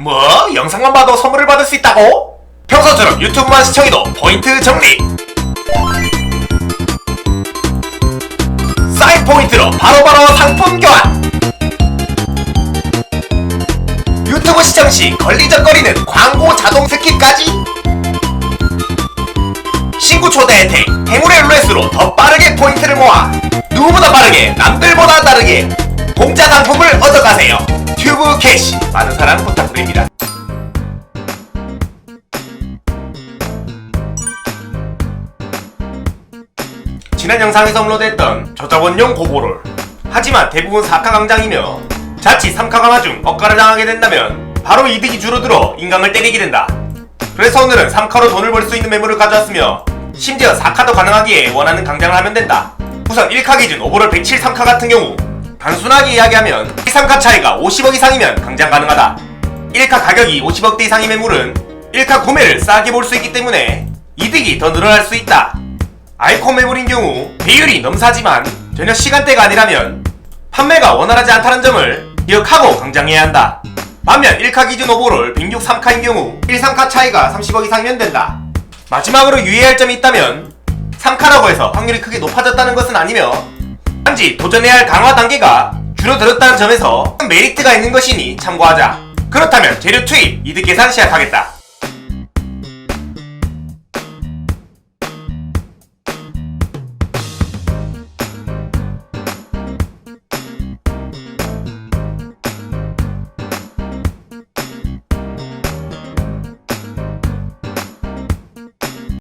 뭐? 영상만 봐도 선물을 받을 수 있다고? 평소처럼 유튜브만 시청해도 포인트 적립! 사인 포인트로 바로 바로 상품 교환! 유튜브 시청 시 걸리적거리는 광고 자동 스킵까지! 신구 초대 혜택 행운의 룰렛으로 더 빠르게 포인트를 모아 누구보다 빠르게 남들보다 다르게 공짜 상품을 얻 어가세요 튜브 캐시! 많은 사랑 부탁드립니다. 지난 영상에서 업로드했던 저작원용 고보를 하지만 대부분 4카 강장이며 자칫 3카 강화 중 억가를 당하게 된다면 바로 이득이 줄어들어 인강을 때리게 된다. 그래서 오늘은 3카로 돈을 벌 수 있는 매물을 가져왔으며 심지어 4카도 가능하기에 원하는 강장을 하면 된다. 우선 1카 기준 오버롤 173카 같은 경우 단순하게 이야기하면 1, 3카 차이가 50억 이상이면 강장 가능하다 1카 가격이 50억대 이상의 매물은 1카 구매를 싸게 볼 수 있기 때문에 이득이 더 늘어날 수 있다 아이콘 매물인 경우 배율이 넘사지만 전혀 시간대가 아니라면 판매가 원활하지 않다는 점을 기억하고 강장해야 한다. 반면 1카 기준 오버롤 106 3카인 경우 1, 3카 차이가 30억 이상이면 된다. 마지막으로 유의할 점이 있다면 3카라고 해서 확률이 크게 높아졌다는 것은 아니며 단지 도전해야 할 강화 단계가 줄어들었다는 점에서 메리트가 있는 것이니 참고하자. 그렇다면 재료 투입, 이득 계산 시작하겠다.